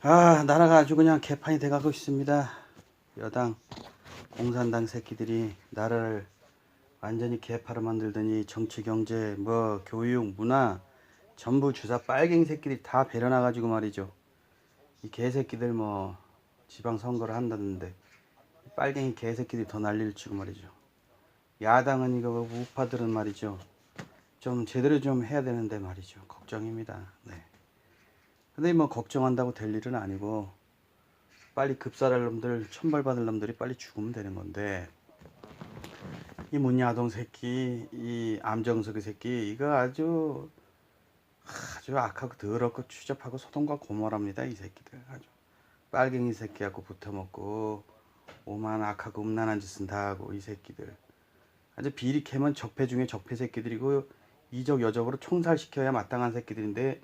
아 나라가 아주 그냥 개판이 돼가고 있습니다. 여당 공산당 새끼들이 나라를 완전히 개파로 만들더니 정치 경제 뭐 교육 문화 전부 주사 빨갱이 새끼들이 다 배려나가지고 말이죠. 이 개새끼들 뭐 지방 선거를 한다는데 빨갱이 개새끼들이 더 난리를 치고 말이죠. 야당은 이거 우파들은 말이죠. 좀 제대로 좀 해야 되는데 말이죠. 걱정입니다. 네. 근데 뭐 걱정한다고 될 일은 아니고 빨리 급살할 놈들 천벌받을 놈들이 빨리 죽으면 되는 건데 이 문야동 새끼 이 암정석의 새끼 이거 아주 아주 악하고 더럽고 추잡하고 소동과 고모랍니다 이 새끼들 아주 빨갱이 새끼하고 붙어먹고 오만 악하고 음란한 짓은 다 하고 이 새끼들 아주 비리 캐면 적폐 중에 적폐 새끼들이고 이적 여적으로 총살시켜야 마땅한 새끼들인데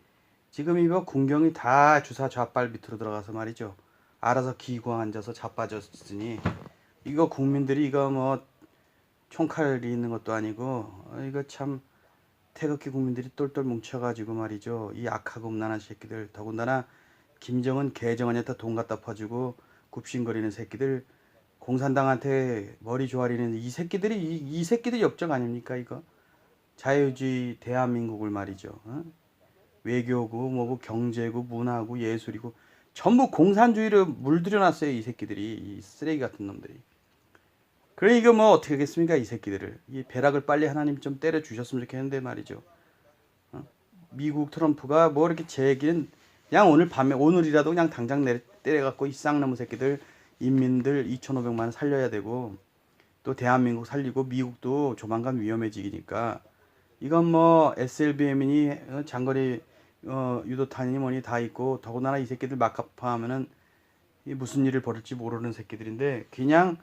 지금 이거 군경이 다 주사 좌빨 밑으로 들어가서 말이죠. 알아서 기구항 앉아서 자빠졌으니 이거 국민들이 이거 뭐 총칼이 있는 것도 아니고 어, 이거 참 태극기 국민들이 똘똘 뭉쳐가지고 말이죠. 이 악하고 음란한 새끼들 더군다나 김정은 개정원에다 돈 갖다 퍼주고 굽신거리는 새끼들 공산당한테 머리 조아리는 이 새끼들이 이, 이 새끼들이 업적 아닙니까 이거 자유주의 대한민국을 말이죠. 어? 외교고 뭐고 경제고 문화고 예술이고 전부 공산주의를 물들여놨어요 이 새끼들이 이 쓰레기 같은 놈들이. 그래 이거 뭐 어떻게 하겠습니까 이 새끼들을 이 배락을 빨리 하나님 좀 때려 주셨으면 좋겠는데 말이죠. 어? 미국 트럼프가 뭐 이렇게 제 얘기는 그냥 오늘 밤에 오늘이라도 그냥 당장 내려 때려갖고 이 쌍나무 새끼들 인민들 2,500만 살려야 되고 또 대한민국 살리고 미국도 조만간 위험해지니까 이건 뭐 SLBM이니 어, 장거리 어, 유도탄이니 뭐니 다 있고 더군다나 이 새끼들 막합하면은 이 무슨 일을 벌일지 모르는 새끼들인데 그냥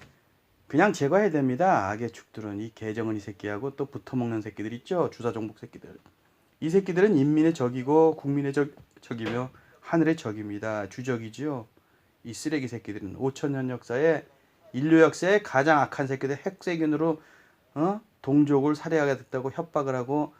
그냥 제거해야 됩니다. 악의 축들은 이 개정은 이 새끼하고 또 붙어먹는 새끼들 있죠. 주사종복 새끼들. 이 새끼들은 인민의 적이고 국민의 적, 적이며 하늘의 적입니다. 주적이지요. 이 쓰레기 새끼들은 5천 년 역사에 인류 역사에 가장 악한 새끼들 핵세균으로 어? 동족을 살해하게 됐다고 협박을 하고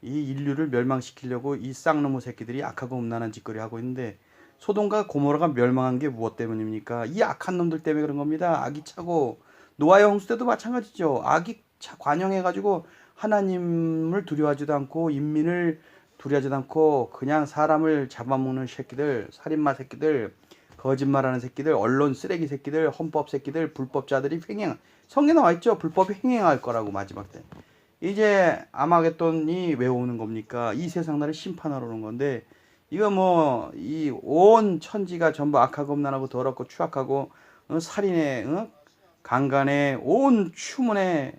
이 인류를 멸망시키려고 이 쌍놈의 새끼들이 악하고 음란한 짓거리 하고 있는데 소돔과 고모라가 멸망한 게 무엇 때문입니까? 이 악한 놈들 때문에 그런 겁니다. 악이 차고 노아의 홍수 때도 마찬가지죠. 악이 차 관영해가지고 하나님을 두려워하지도 않고 인민을 두려워하지도 않고 그냥 사람을 잡아먹는 새끼들, 살인마 새끼들, 거짓말하는 새끼들, 언론 쓰레기 새끼들, 헌법 새끼들, 불법자들이 횡행. 성에 나와 있죠. 불법이 횡행할 거라고 마지막 때. 이제 아마겟돈이 왜 오는 겁니까? 이 세상 나를 심판하러 오는 건데 이거 뭐 이 온 천지가 전부 악하고 음란하고 더럽고 추악하고 어, 살인에 어? 강간에 온 추문에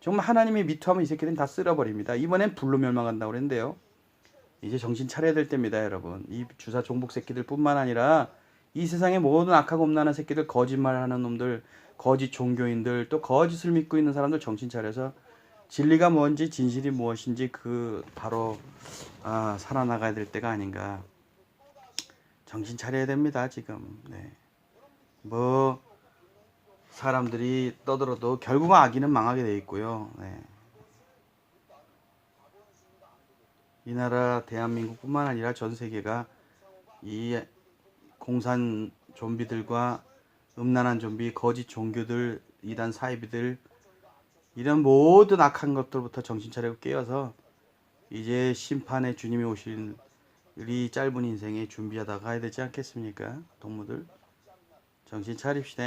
정말 하나님이 미투하면 이 새끼들은 다 쓸어버립니다. 이번엔 불로 멸망한다고 그랬는데요. 이제 정신 차려야 될 때입니다, 여러분. 이 주사 종북 새끼들 뿐만 아니라 이 세상의 모든 악하고 음란한 새끼들, 거짓말하는 놈들, 거짓 종교인들, 또 거짓을 믿고 있는 사람들 정신 차려서 진리가 뭔지 진실이 무엇인지 그 바로 아, 살아나가야 될 때가 아닌가. 정신 차려야 됩니다, 지금. 네. 뭐 사람들이 떠들어도 결국 악인은 망하게 돼 있고요. 네. 이 나라 대한민국뿐만 아니라 전 세계가 이 공산 좀비들과 음란한 좀비, 거짓 종교들, 이단 사이비들 이런 모든 악한 것들부터 정신 차리고 깨어서 이제 심판의 주님이 오실 이 짧은 인생에 준비하다 가야 되지 않겠습니까? 동무들 정신 차립시다.